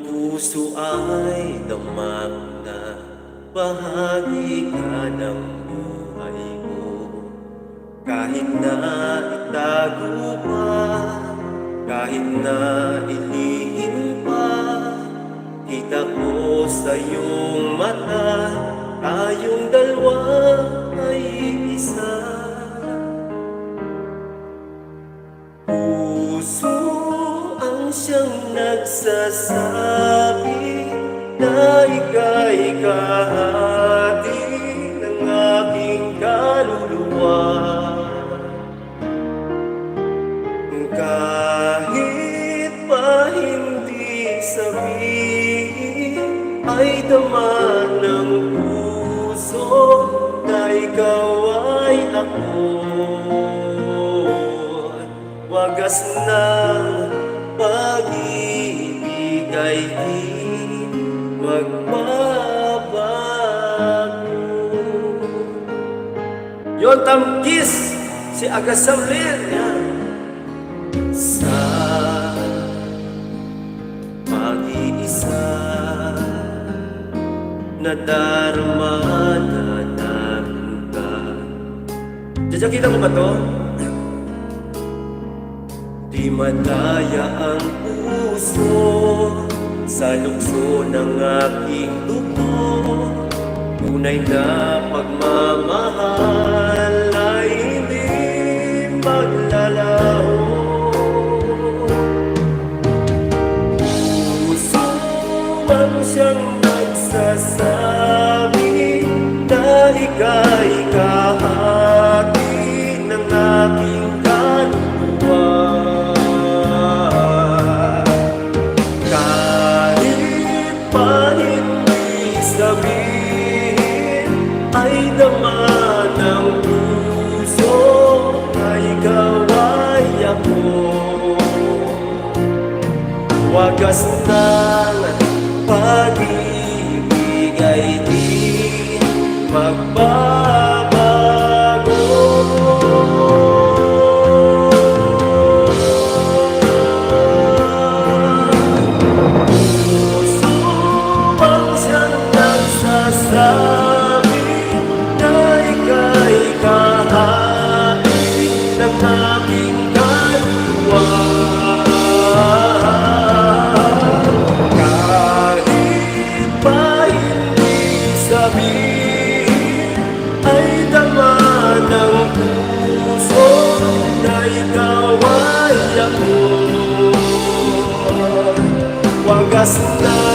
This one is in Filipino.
puso ay damang na bahagi ka ng buhay mo. Kahit na itago pa, kahit na ilihim pa Kita ko sa iyong siyang nagsasabi na ika'y kahati ng aking kaluluwa. Kahit pa hindi sabihin ay dama ng puso na ikaw ay ako. Wagas ng pag-ibig ay di magbabago. Yon tamkis si Agasamlir yan. Sa pag-iisa na namin ka. Diyan kita mo ba to? Di malaya ang puso sa lukso ng aking dugo. Tunay na pagmamahal ay hindi maglalaho. Puso man siyang nagsasabi na ika'y kahati Wagas ng pag-ibig ay di magbabago ikaw ay ako. Wagas ng